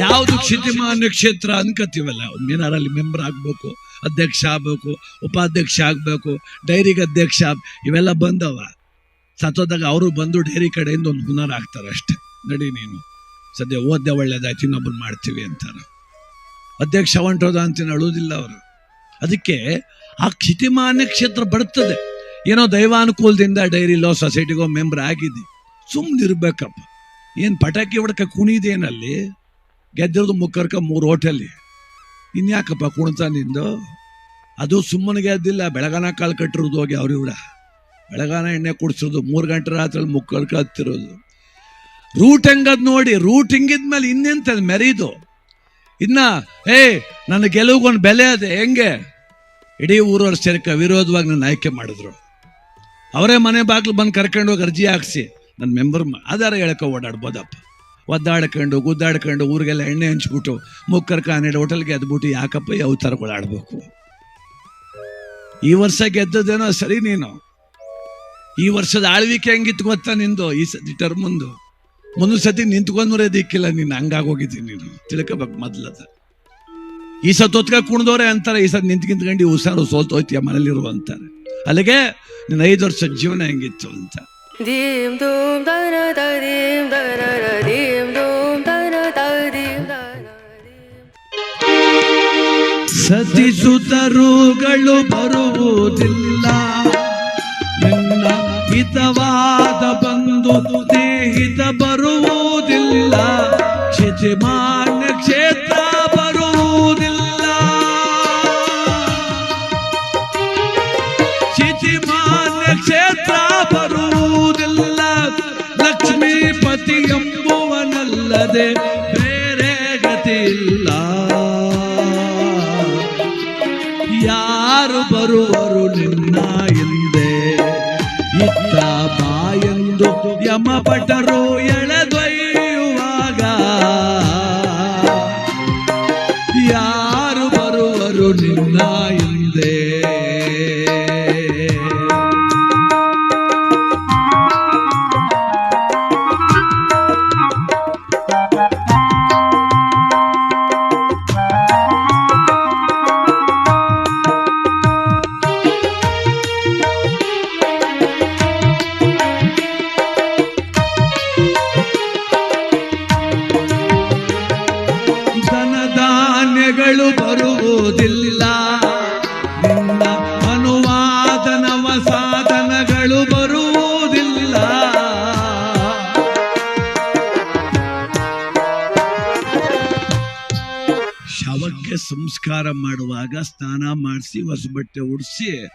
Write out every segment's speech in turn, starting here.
ಯಾವುದು ಕ್ಷಿತಿಮಾನ ಕ್ಷೇತ್ರ ಅನ್ಕೋತೀವಲ್ಲ ಏನಾರಲ್ಲಿ ಮೆಂಬರ್ ಆಗ್ಬೇಕು, ಅಧ್ಯಕ್ಷ ಆಗ್ಬೇಕು, ಉಪಾಧ್ಯಕ್ಷ ಆಗ್ಬೇಕು, ಡೈರಿಗೆ ಅಧ್ಯಕ್ಷ ಇವೆಲ್ಲ ಬಂದವ. ಸತ್ತೋದಾಗ ಅವರು ಬಂದು ಡೈರಿ ಕಡೆಯಿಂದ ಒಂದು ಹುನರ್ ಆಗ್ತಾರೆ ಅಷ್ಟೇ. ನಡಿ ನೀನು. ಸದ್ಯ ಓದ್ದೆ ಒಳ್ಳೇದಾಯ್ತು ಇನ್ನೊಬ್ಬರು ಮಾಡ್ತೀವಿ ಅಂತಾರೆ. ಅಧ್ಯಕ್ಷ ಹೊಂಟೋದ ಅಂತ ಅಳುವುದಿಲ್ಲ ಅವರು. ಅದಕ್ಕೆ ಆ ಕ್ಷಿತಿಮಾನ್ಯ ಕ್ಷೇತ್ರ ಬರ್ತದೆ. ಏನೋ ದೈವಾನುಕೂಲದಿಂದ ಡೈರಿಲೋ ಸೊಸೈಟಿಗೋ ಮೆಂಬರ್ ಆಗಿದೆ. ಸುಮ್ಮನೆ ಇರ್ಬೇಕಪ್ಪ ಏನು ಪಟಾಕಿ ಹೊಡ್ಕ ಕುಣಿದೇನಲ್ಲಿ? ಗೆದ್ದಿರೋದು ಮುಕ್ಕರ್ಕ ಮೂರು ಹೋಟೆಲ್ಲಿ. ಇನ್ಯಾಕಪ್ಪ ಕುಣಿತ ನಿಂದು ಅದು ಸುಮ್ಮನೆ ಗೆದ್ದಿಲ್ಲ, ಬೆಳಗಾನ ಕಾಲು ಕಟ್ಟಿರೋದು ಹೋಗಿ ಅವ್ರಿವ್ರ ಬೆಳಗಾನ ಎಣ್ಣೆ ಕುಡಿಸಿರೋದು, ಮೂರು ಗಂಟೆ ರಾತ್ರಿ ಮುಕ್ಕರ್ಕ ಹತ್ತಿರೋದು. ರೂಟ್ ಹೆಂಗದ್ ನೋಡಿ ರೂಟ್ ಹಿಂಗಿದ್ಮೇಲೆ ಇನ್ನೆಂತದ್ ಮೆರೀದು? ಇನ್ನ ಏಯ್ ನನ್ನ ಗೆಲುವಿಗೊಂದು ಬೆಲೆ ಅದೇ, ಹೆಂಗೆ? ಇಡೀ ಊರವ್ರ ಸೇರಿಕ ವಿರೋಧವಾಗಿ ನನ್ನ ಆಯ್ಕೆ ಮಾಡಿದ್ರು. ಅವರೇ ಮನೆ ಬಾಗ್ಲು ಬಂದು ಕರ್ಕೊಂಡು ಹೋಗಿ ಅರ್ಜಿ ಹಾಕ್ಸಿ ನನ್ನ ಮೆಂಬರ್ ಆಧಾರ ಹೇಳಕ ಓಡಾಡ್ಬೋದಪ್ಪ. ಒದ್ದಾಡ್ಕೊಂಡು, ಗುದ್ದಾಡ್ಕೊಂಡು ಊರಿಗೆಲ್ಲ ಎಣ್ಣೆ ಹಂಚ್ಬಿಟ್ಟು ಮುಕ್ಕರ್ ಹನ್ನೆರಡು ಹೋಟೆಲ್ಗೆ ಎದ್ಬಿಟ್ಟು ಯಾಕಪ್ಪ ಯಾವ ಅವತಾರಗಳು ಆಡ್ಬೇಕು ಈ ವರ್ಷ ಗೆದ್ದದೇನೋ ಸರಿ ನೀನು. ಈ ವರ್ಷದ ಆಳ್ವಿಕೆ ಹೆಂಗಿತ್ತು ಗೊತ್ತಾ ನಿಂದು? ಈ ಸತಿ ಟರ್ಮಂದು ಮುಂದೊಂದು ಸತಿ ನಿಂತ್ಕೊಂಡ್ರೆ ದಿಕ್ಕಿಲ್ಲ ನೀನು ಹಂಗಾಗೋಗಿದ್ದೀನಿ ನೀನು. ತಿಳ್ಕೊಬೇಕು ಮೊದ್ಲದ ಈ ಸತ್ ಹೊತ್ಕ ಕುಣ್ದವ್ರೆ ಅಂತಾರೆ, ಈ ಸತ್ ನಿಂತ್ ನಿಂತ್ಕೊಂಡು ಈ ಉಸಾರು ಸೋತೋಯ್ತೀಯ ಮನೇಲಿರು ಅಂತಾರೆ. ಅಲ್ಲಿಗೆ ನಿನ್ನ ಐದು ವರ್ಷದ ಜೀವನ ಹೆಂಗಿತ್ತು ಅಂತ. ಸತಿಸುತರುಗಳು ಬರುವುದಿಲ್ಲ. ನಿನ್ನ ಹಿತವಾದ ಬಂದು ದೇಹಹಿತ ಬರುವುದಿಲ್ಲ. ಕ್ಷೇತ್ರಮಾನ ಕ್ಷೇತ್ರ ಎಂಬುವನಲ್ಲದೆ ಬೇರೆ ಗತಿ ಇಲ್ಲ ಯಾರು ಬರುವರು ನಿನ್ನ ಹಿಂದೆ ಇತ್ತ ಬಾಯಂದು ಯಮಪಟರು ಎಳೆದೊಯ್ಯುವಾಗ. ಯಾರು ಬರುವರು ನಿನ್ನ ಹಿಂದೆ ಧನಧಾನ್ಯಗಳು ಬರುವುದಿಲ್ಲ. ನಿನ್ನ ಅನುವಾದನವ ಸಾಧನಗಳು ಬರುವುದಿಲ್ಲ. ಶವಕ್ಕೆ ಸಂಸ್ಕಾರ ಮಾಡುವಾಗ ಸ್ನಾನ ಮಾಡಿಸಿ ಹೊಸ ಬಟ್ಟೆ ಉಡಿಸಿ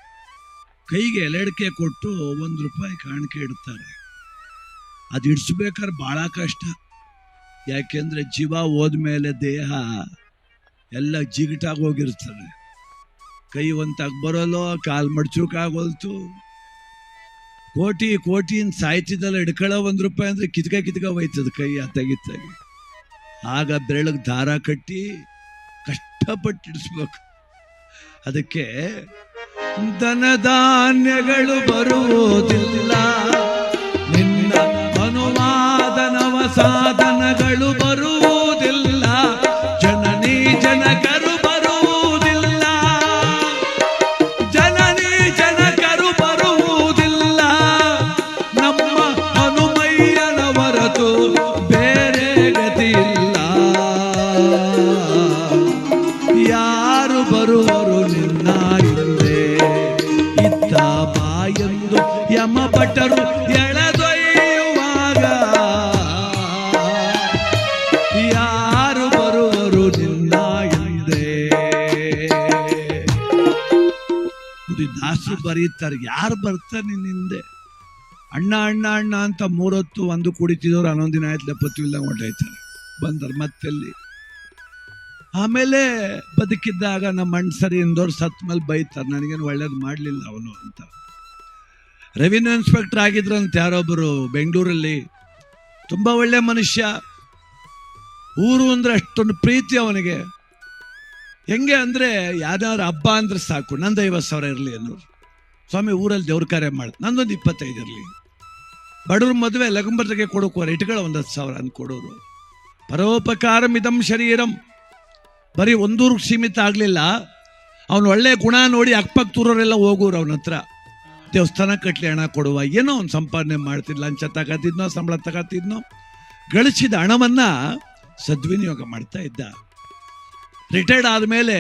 ಕೈಗೆ ಎಲೆಡಿಕೆ ಕೊಟ್ಟು ಒಂದು ರೂಪಾಯಿ ಕಾಣಿಕೆ ಇಡ್ತಾರೆ. ಅದು ಇಡಿಸ್ಬೇಕಾದ್ರೆ ಬಹಳ ಕಷ್ಟ. ಯಾಕೆಂದ್ರೆ ಜೀವ ಹೋದ್ಮೇಲೆ ದೇಹ ಎಲ್ಲ ಜಿಗಟಾಗಿ ಹೋಗಿರ್ತದೆ ಕೈ ಒಂತಾಗ ಬರೋಲ್ಲೋ, ಕಾಲ್ ಮಡ್ಚೋಕಾಗೋಲ್ತು ಕೋಟಿ ಕೋಟಿ ಅಂತ ಸಾಯ್ತಿದ್ದಲ್ಲ ಹಿಡ್ಕೊಳ್ಳೋ ಒಂದು ರೂಪಾಯಿ ಅಂದ್ರೆ ಕಿತ್ಕ ಕಿತ್ಕ ಹೋಯ್ತದ ಕೈ ಅತ್ತಾಗಿತ್ತಾಗಿ ಆಗ ಬೆರಳಿಗೆ ದಾರ ಕಟ್ಟಿ ಕಷ್ಟಪಟ್ಟು ಇಡಿಸ್ಬೇಕು. ಅದಕ್ಕೆ ಧನಧಾನ್ಯಗಳು ಬರುವುದಿಲ್ಲ. ದಾಸರು ಬರೀತಾರೆ. ಯಾರು ಬರ್ತಾರೆ ನಿನ್ನ ಹಿಂದೆ? ಅಣ್ಣ ಅಣ್ಣ ಅಣ್ಣ ಅಂತ ಮೂರೊತ್ತು ಒಂದು ಕುಡಿತಿದ್ರು ಹನ್ನೊಂದು ದಿನ ಆಯ್ತು ಲೆಪ್ಪತ್ತಿಲ್ಲ ಹೊಂಟೋಯ್ತಾರೆ ಬಂದರು ಮತ್ತೆಲ್ಲಿ? ಆಮೇಲೆ ಬದುಕಿದ್ದಾಗ ನಮ್ಮ ಅಣ್ಣ ಸರಿ ಇಂದವ್ರು ಸತ್ ಮೇಲೆ ಬೈತಾರೆ, ನನಗೇನು ಒಳ್ಳೇದು ಮಾಡಲಿಲ್ಲ ಅವನು ಅಂತ. ರೆವಿನ್ಯೂ ಇನ್ಸ್ಪೆಕ್ಟರ್ ಆಗಿದ್ರಂತ ಯಾರೊಬ್ಬರು ಬೆಂಗಳೂರಲ್ಲಿ, ತುಂಬ ಒಳ್ಳೆ ಮನುಷ್ಯ. ಊರು ಅಂದರೆ ಅಷ್ಟೊಂದು ಪ್ರೀತಿ ಅವನಿಗೆ. ಹೆಂಗೆ ಅಂದ್ರೆ ಯಾವ್ದಾದ್ರು ಹಬ್ಬ ಅಂದ್ರೆ ಸಾಕು. ನಂದು ಐವತ್ತು ಸಾವಿರ ಇರಲಿ ಅನ್ನೋರು. ಸ್ವಾಮಿ, ಊರಲ್ಲಿ ದೇವ್ರ ಕಾರ್ಯ ಮಾಡಿ ನಂದೊಂದು ಇಪ್ಪತ್ತೈದು ಇರಲಿ. ಬಡವ್ರ ಮದುವೆ ಲಗಂಬರ್ಗೆ ಕೊಡೋಕು ಇಟ್ಕೊಳ್ಳೋ ಒಂದು ಹತ್ತು ಸಾವಿರ ಅಂದು ಕೊಡೋರು. ಪರೋಪಕಾರಮಿದಂ ಶರೀರಂ. ಬರೀ ಒಂದೂರು ಸೀಮಿತ ಆಗಲಿಲ್ಲ. ಅವನು ಒಳ್ಳೆ ಗುಣ ನೋಡಿ ಅಕ್ಕಪಕ್ಕದೂರವರೆಲ್ಲ ಹೋಗೋರು ಅವನ ಹತ್ರ. ದೇವಸ್ಥಾನ ಕಟ್ಲಿ ಹಣ ಕೊಡುವ. ಏನೋ ಅವ್ನು ಸಂಪಾದನೆ ಮಾಡ್ತಿದ್ದ ಲಂಚ ತಗೋತಿದ್ನೋ, ಸಂಬಳ ತಗೋತಿದ್ನೋ. ಗಳಿಸಿದ ಹಣವನ್ನ ಸದ್ವಿನಿಯೋಗ ಮಾಡ್ತಾ ಇದ್ದ. ರಿಟೈರ್ಡ್ ಆದಮೇಲೆ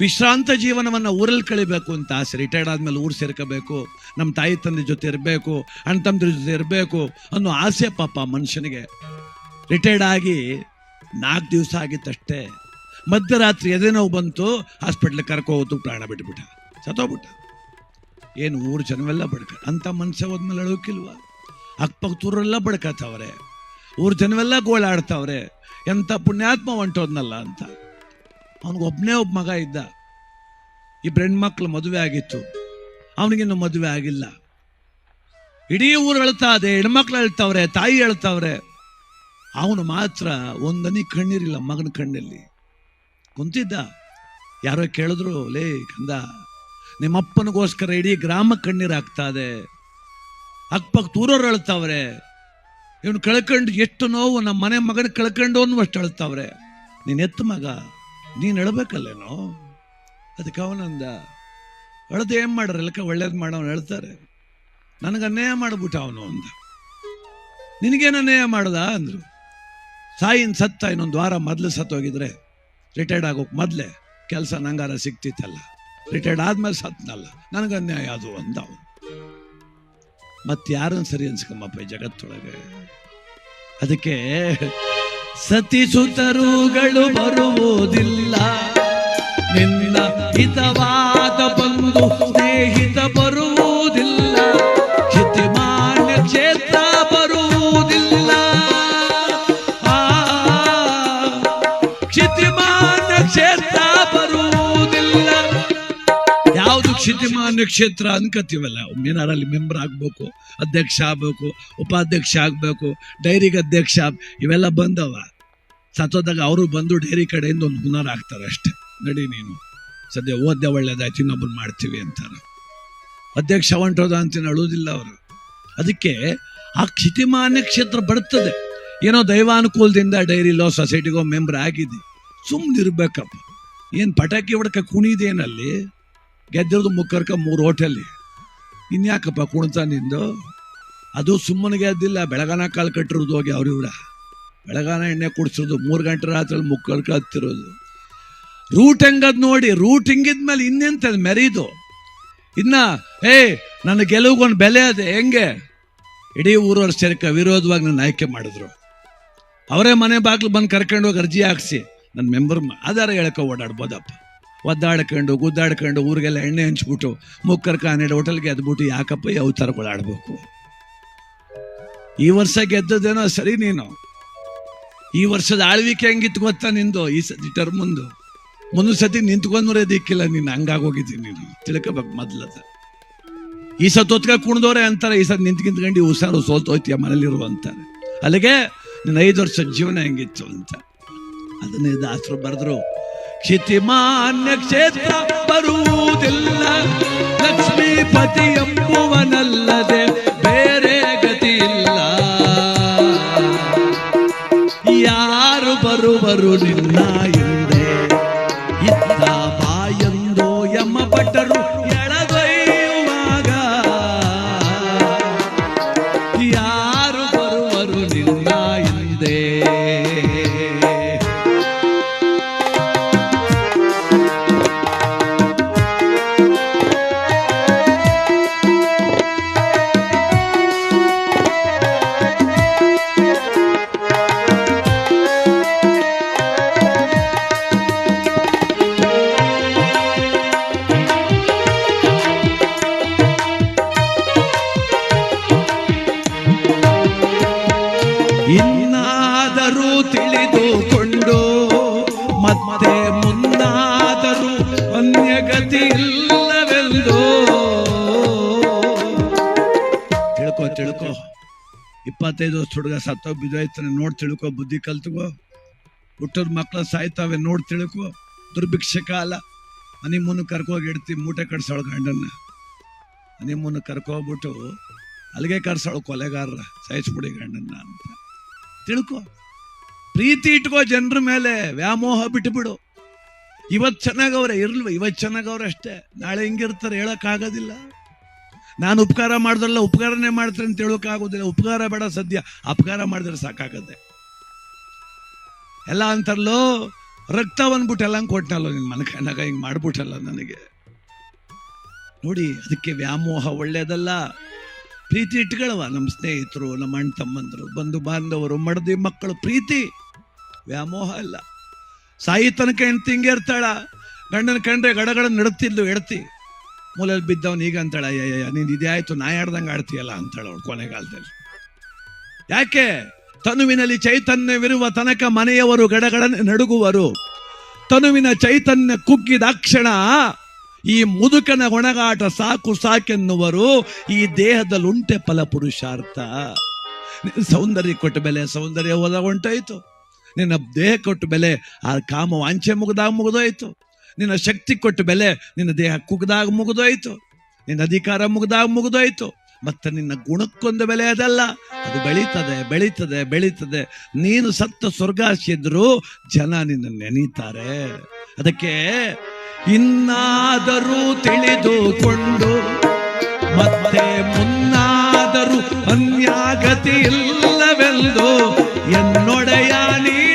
ವಿಶ್ರಾಂತ ಜೀವನವನ್ನು ಊರಲ್ಲಿ ಕಳಿಬೇಕು ಅಂತ ಆಸೆ. ರಿಟೈರ್ಡ್ ಆದಮೇಲೆ ಊರು ಸೇರ್ಕೋಬೇಕು ನಮ್ಮ ತಾಯಿ ತಂದೆ ಜೊತೆ ಇರಬೇಕು, ಅಣ್ಣ ತಮ್ಮದ್ರ ಜೊತೆ ಇರಬೇಕು ಅನ್ನೋ ಆಸೆ ಪಾಪ ಮನುಷ್ಯನಿಗೆ. ರಿಟೈರ್ಡ್ ಆಗಿ ನಾಲ್ಕು ದಿವಸ ಆಗಿತ್ತಷ್ಟೇ, ಮಧ್ಯರಾತ್ರಿ ಎದೆ ನೋವು ಬಂತು ಹಾಸ್ಪಿಟ್ಲಿಗೆ ಕರ್ಕೊ ಹೋತು ಪ್ರಾಣ ಬಿಟ್ಬಿಟ್ಟ, ಸತ್ತೋಗ್ಬಿಟ್ಟ. ಏನು ಊರು ಜನವೆಲ್ಲ ಬಡ್ಕ ಅಂತ ಮನುಷ್ಯ ಹೋದ್ಮೇಲೆ ಅಳೋಕಿಲ್ವ? ಅಕ್ಕಪಕ್ಕದೂರೆಲ್ಲ ಬಡ್ಕತ್ತವ್ರೆ ಊರು ಜನವೆಲ್ಲ ಗೋಳಾಡ್ತಾವ್ರೆ. ಎಂಥ ಪುಣ್ಯಾತ್ಮ ಹೊಂಟೋದ್ನಲ್ಲ ಅಂತ. ಅವನಿಗೊಬ್ಬನೇ ಒಬ್ಬ ಮಗ ಇದ್ದ. ಇಬ್ಬರು ಹೆಣ್ಮಕ್ಳು ಮದುವೆ ಆಗಿತ್ತು. ಅವನಿಗಿನ್ನು ಮದುವೆ ಆಗಿಲ್ಲ. ಇಡೀ ಊರು ಹೇಳ್ತಾ ಇದೆ, ಹೆಣ್ಮಕ್ಳು ಅಳ್ತಾವ್ರೆ ತಾಯಿ ಅಳ್ತಾವ್ರೆ ಅವನು ಮಾತ್ರ ಒಂದನಿ ಕಣ್ಣೀರಿಲ್ಲ ಮಗನ ಕಣ್ಣಲ್ಲಿ. ಕುಂತಿದ್ದ. ಯಾರೋ ಕೇಳಿದ್ರು, ಲೇ ಕಂದ ನಿಮ್ಮಪ್ಪನಿಗೋಸ್ಕರ ಇಡೀ ಗ್ರಾಮ ಕಣ್ಣೀರು ಆಗ್ತಾ ಇದೆ. ಅಕ್ಕಪಕ್ಕ ತೂರೋರು ಅಳ್ತಾವ್ರೆ ಇವನು ಕಳ್ಕೊಂಡು ಎಷ್ಟು ನೋವು ನಮ್ಮ ಮನೆ ಮಗನ ಕಳ್ಕೊಂಡು ಅನ್ನುವಷ್ಟು ಅಳ್ತಾವ್ರೆ ನೀನು ಎತ್ತು ಮಗ. ನೀನು ಹೇಳಬೇಕಲ್ಲೇನೋ? ಅದಕ್ಕೆ ಅವನಂದ ಅಳದು ಏನು ಮಾಡ್ರ ಎಲ್ಲಕ ಒಳ್ಳೇದು ಮಾಡೋನು ಹೇಳ್ತಾರೆ. ನನಗೆ ಅನ್ಯಾಯ ಮಾಡ್ಬಿಟ್ಟ ಅವನು ಅಂದ ನಿನಗೇನು ಅನ್ಯಾಯ ಮಾಡ್ದ? ಅಂದ್ರು. ಸಾಯಿನ್ ಸತ್ತ, ಇನ್ನೊಂದು ವಾರ ಮೊದಲು ಸತ್ತೋಗಿದ್ರೆ ರಿಟೈರ್ಡ್ ಆಗೋಕೆ ಮೊದಲೇ ಕೆಲಸ ನಂಗಾರ ಸಿಕ್ತಿತ್ತಲ್ಲ ರಿಟೈರ್ಡ್ ಆದ್ಮೇಲೆ ಸತ್ನಲ್ಲ. ನನಗೆ ಅನ್ಯಾಯ ಅದು ಅಂದ ಅವನು. ಮತ್ತೆ ಯಾರನ್ನು ಸರಿ ಅನ್ಸ್ಕಮ್ಮಪ್ಪ ಜಗತ್ತೊಳಗೆ? ಅದಕ್ಕೆ ಸತಿಸುತರುಗಳು ಬರುವುದಿಲ್ಲ. ನಿನ್ನ ಹಿತವಾದ ಬಂದು ಸ್ನೇಹಿತ ಯಾವುದು ಕ್ಷೇತ್ರ ಕ್ಷೇತ್ರ ಏನಾರ ಅಲ್ಲಿ ಮೆಂಬರ್ ಆಗ್ಬೇಕು, ಅಧ್ಯಕ್ಷ ಆಗ್ಬೇಕು, ಉಪಾಧ್ಯಕ್ಷ ಆಗ್ಬೇಕು, ಡೈರಿಗೆ ಅಧ್ಯಕ್ಷ ಇವೆಲ್ಲ ಬಂದವ. ಸತ್ತೋದಾಗ ಅವರು ಬಂದು ಡೈರಿ ಕಡೆಯಿಂದ ಒಂದು ಹುನರ್ ಆಗ್ತಾರೆ ಅಷ್ಟೇ. ನಡಿ ನೀನು. ಸದ್ಯ ಓದ್ದೆ ಒಳ್ಳೇದಾಯ್ತು ಇನ್ನೊಬ್ಬರು ಮಾಡ್ತೀವಿ ಅಂತಾರೆ. ಅಧ್ಯಕ್ಷ ಹೊಂಟೋದ ಅಂತ ಅಳುವುದಿಲ್ಲ ಅವರು. ಅದಕ್ಕೆ ಆ ಕ್ಷಿತಿಮಾನ್ಯ ಕ್ಷೇತ್ರ ಬರ್ತದೆ. ಏನೋ ದೈವಾನುಕೂಲದಿಂದ ಡೈರಿಲೋ ಸೊಸೈಟಿಗೋ ಮೆಂಬರ್ ಆಗಿದೆ. ಸುಮ್ಮನೆ ಇರ್ಬೇಕಪ್ಪ ಏನು ಪಟಾಕಿ ಹೊಡ್ಕ ಕುಣಿದೇನಲ್ಲಿ ಗೆದ್ದಿರೋದು ಮುಕ್ಕರ್ಕ ಮೂರು ಹೋಟೆಲ್ಲಿ. ಇನ್ಯಾಕಪ್ಪ ಕುಣಿತ ನಿಂದು? ಅದು ಸುಮ್ಮನೆ ಗೆದ್ದಿಲ್ಲ ಬೆಳಗಾನ ಕಾಲು ಕಟ್ಟಿರೋದು ಹೋಗಿ ಅವ್ರಿವ್ರ ಬೆಳಗಾನ ಎಣ್ಣೆ ಕುಡಿಸೋದು ಮೂರು ಗಂಟೆ ರಾತ್ರಿ ಮುಕ್ಕರ್ಕ ಹತ್ತಿರೋದು. ರೂಟ್ ಹೆಂಗದ್ ನೋಡಿ, ರೂಟ್ ಹಿಂಗಿದ್ಮೇಲೆ ಇನ್ನೆಂತ ಮೆರೀದು? ಇನ್ನ ಏ ನನ್ನ ಗೆಲುವಿಗೊಂದು ಬೆಲೆ ಅದೇ, ಹೆಂಗೆ? ಇಡೀ ಊರವ್ರ ಸೇರ್ಕ ವಿರೋಧವಾಗಿ ನನ್ನ ಆಯ್ಕೆ ಮಾಡಿದ್ರು. ಅವರೇ ಮನೆ ಬಾಗಿಲು ಬಂದು ಕರ್ಕೊಂಡು ಹೋಗಿ ಅರ್ಜಿ ಹಾಕ್ಸಿ ನನ್ನ ಮೆಂಬರ್ ಆಧಾರ ಹೇಳಕ ಓಡಾಡ್ಬೋದಪ್ಪ. ಒದ್ದಾಡ್ಕೊಂಡು, ಗುದ್ದಾಡ್ಕೊಂಡು ಊರಿಗೆಲ್ಲ ಎಣ್ಣೆ ಹಂಚ್ಬಿಟ್ಟು ಮುಕ್ಕರ್ಕ ಹನ್ನೆರಡು ಹೋಟೆಲ್ಗೆ ಎದ್ಬಿಟ್ಟು ಯಾಕಪ್ಪ ಯಾವ ಥರ ಆಡ್ಬೇಕು ಈ ವರ್ಷ ಗೆದ್ದದೇನೋ ಸರಿ ನೀನು. ಈ ವರ್ಷದ ಆಳ್ವಿಕೆ ಹೆಂಗಿತ್ತು ಗೊತ್ತಾ ನಿಂದು? ಈ ಸತಿ ಟರ್ಮಂದು ಮುಂದೊಂದು ಸತಿ ನಿಂತ್ಕೊಂಡ್ರೆ ದಿಕ್ಕಿಲ್ಲ ನೀನು ಹಂಗಾಗೋಗಿದ್ದೀನಿ ನೀನು. ತಿಳ್ಕೊಬೇಕು ಮೊದ್ಲದ ಈ ಸತ್ ಹೊತ್ಕ ಕುಣ್ದವ್ರೆ ಅಂತಾರೆ, ಈ ಸತ್ ನಿಂತ್ ನಿಂತ್ಕೊಂಡು ಹುಷಾರು ಸೋತೋಯ್ತೀಯ ಮನೇಲಿರುವ ಅಂತಾರೆ. ಅಲ್ಲಿಗೆ ನಿನ್ನ ಐದು ವರ್ಷದ ಜೀವನ ಹೆಂಗಿತ್ತು ಅಂತ. ಅದನ್ನೇ ದಾಸರು ಬರೆದ್ರು. ಕ್ಷಿತಿಮಾನ್ಯ ಕ್ಷೇತ್ರ ಬರುವುದಿಲ್ಲ. ಲಕ್ಷ್ಮೀಪತಿ ಎಂಬುವನಲ್ಲದೆ ಬೇರೆ ಗತಿ ಇಲ್ಲ ಯಾರು ಬರುವರು ನಿನ್ನ ಇಪ್ಪತ್ತೈದು ವರ್ಷ ಹುಡುಗ ಸತ್ತೋ ಬಿದ್ದೋಯ್ತಾನೆ ನೋಡಿ ತಿಳ್ಕೊ ಬುದ್ಧಿ ಕಲ್ತ್ಕೋ. ಹುಟ್ಟದ ಮಕ್ಳು ಸಾಯ್ತಾವೆ, ನೋಡಿ ತಿಳ್ಕೊ. ದುರ್ಭಿಕ್ಷೆ ಕಾಲ ಹನಿಮೂನು ಕರ್ಕೋಗಿ ಇಡ್ತಿ, ಮೂಟೆ ಕಟ್ಸೋಳು ಗಂಡನ್ನ. ಹನಿಮೂನು ಕರ್ಕೋಗ್ಬಿಟ್ಟು ಅಲ್ಲಿಗೆ ಕರ್ಸೋಳು ಕೊಲೆಗಾರರ, ಸಾಯಿಸ್ಬಿಡಿ ಗಂಡನ್ನ ಅಂತ. ತಿಳ್ಕೊ. ಪ್ರೀತಿ ಇಟ್ಕೋ ಜನರ ಮೇಲೆ, ವ್ಯಾಮೋಹ ಬಿಟ್ಬಿಡು. ಇವತ್ತು ಚೆನ್ನಾಗವ್ರೆ ಇರ್ಲ್ವ ಇವತ್ತು ಚೆನ್ನಾಗವ್ರೆ ಅಷ್ಟೇ ನಾಳೆ ಹೆಂಗಿರ್ತಾರೆ ಹೇಳಕ್ಕಾಗೋದಿಲ್ಲ ನಾನು ಉಪಕಾರ ಮಾಡಿದ್ರಲ್ಲ ಉಪಕಾರನೇ ಮಾಡ್ತೀನಿ ಅಂತ ಹೇಳೋಕ್ಕಾಗೋದಿಲ್ಲ ಉಪಕಾರ ಬೇಡ ಸದ್ಯ. ಅಪಕಾರ ಮಾಡಿದ್ರೆ ಸಾಕಾಗತ್ತೆ. ಎಲ್ಲ ಅಂತಾರಲ್ಲೋ, ರಕ್ತ ಬಂದ್ಬಿಟ್ಟು ಎಲ್ಲ ಕೊಟ್ಟನಲ್ಲೋ ನಿನ್ನ ಕಣ್ಣಾಗ, ಹಿಂಗೆ ಮಾಡ್ಬಿಟ್ಟಲ್ಲ ನನಗೆ. ನೋಡಿ, ಅದಕ್ಕೆ ವ್ಯಾಮೋಹ ಒಳ್ಳೆಯದಲ್ಲ ಪ್ರೀತಿ ಇಟ್ಕೊಳ್ಳವ ನಮ್ಮ ಸ್ನೇಹಿತರು, ನಮ್ಮ ಅಣ್ಣ ತಮ್ಮಂದರು, ಬಂಧು ಬಾಂಧವರು, ಮಡದಿ ಮಕ್ಕಳು, ಪ್ರೀತಿ. ವ್ಯಾಮೋಹ ಅಲ್ಲ. ಸಾಯಿ ತನಕ ಹೆಣ್ತಿ ಹಿಂಗೆ ಇರ್ತಾಳ. ಗಂಡನ ಕಂಡ್ರೆ ಗಡಗಡ ನಡುತ್ತಿದ್ಲು ಎಡ್ತಿ. ಮೂಲೆಯಲ್ಲಿ ಬಿದ್ದವನು ಈಗ ಅಂತಾಳೆ, ಅಯ್ಯಯ್ಯ ನೀನು ಇದೇ ಆಯ್ತು, ನಾ ಆಡ್ದಂಗೆ ಆಡ್ತೀಯಲ್ಲ ಅಂತಾಳೆ ಅವಳು ಕೊನೆಗಾಲದಲ್ಲಿ. ಯಾಕೆ? ತನುವಿನಲ್ಲಿ ಚೈತನ್ಯವಿರುವ ತನಕ ಮನೆಯವರು ಗಡಗಡ ನಡುಗುವರು. ತನುವಿನ ಚೈತನ್ಯ ಕುಗ್ಗಿದಾಕ್ಷಣ ಈ ಮುದುಕನ ಒಣಗಾಟ ಸಾಕು ಸಾಕೆನ್ನುವರು. ಈ ದೇಹದಲ್ಲಿ ಉಂಟೆ ಫಲ ಪುರುಷಾರ್ಥ. ಸೌಂದರ್ಯ ಕೊಟ್ಟ ಬೆಲೆ, ಸೌಂದರ್ಯ ಹೋದಾಗ ಹೊಂಟೋಯ್ತು ನಿನ್ನ ದೇಹ ಕೊಟ್ಟ ಬೆಲೆ, ಆ ಕಾಮ ವಾಂಛೆ ಮುಗಿದಾಗ ಮುಗಿದೋಯ್ತು. ನಿನ್ನ ಶಕ್ತಿ ಕೊಟ್ಟ ಬೆಲೆ ನಿನ್ನ ದೇಹ ಕುಗ್ದಾಗ ಮುಗಿದೋಯ್ತು. ನಿನ್ನ ಅಧಿಕಾರ ಮುಗಿದಾಗ ಮುಗಿದೋಯ್ತು. ಮತ್ತೆ ನಿನ್ನ ಗುಣಕ್ಕೊಂದು ಬೆಲೆ ಅದಲ್ಲ. ಅದು ಬೆಳೀತದೆ ಬೆಳೀತದೆ ಬೆಳೀತದೆ. ನೀನು ಸತ್ತ ಸ್ವರ್ಗಾಸಿದ್ರು ಜನ ನಿನ್ನ ನೆನೀತಾರೆ. ಅದಕ್ಕೆ ಇನ್ನಾದರೂ ತಿಳಿದುಕೊಂಡು, ಮತ್ತೆ ಮುನ್ನಾದರೂ ಅನ್ಯಾಗತಿ ಇಲ್ಲವೆಂದು ಎನ್ನೊಡೆಯ ನೀನೇ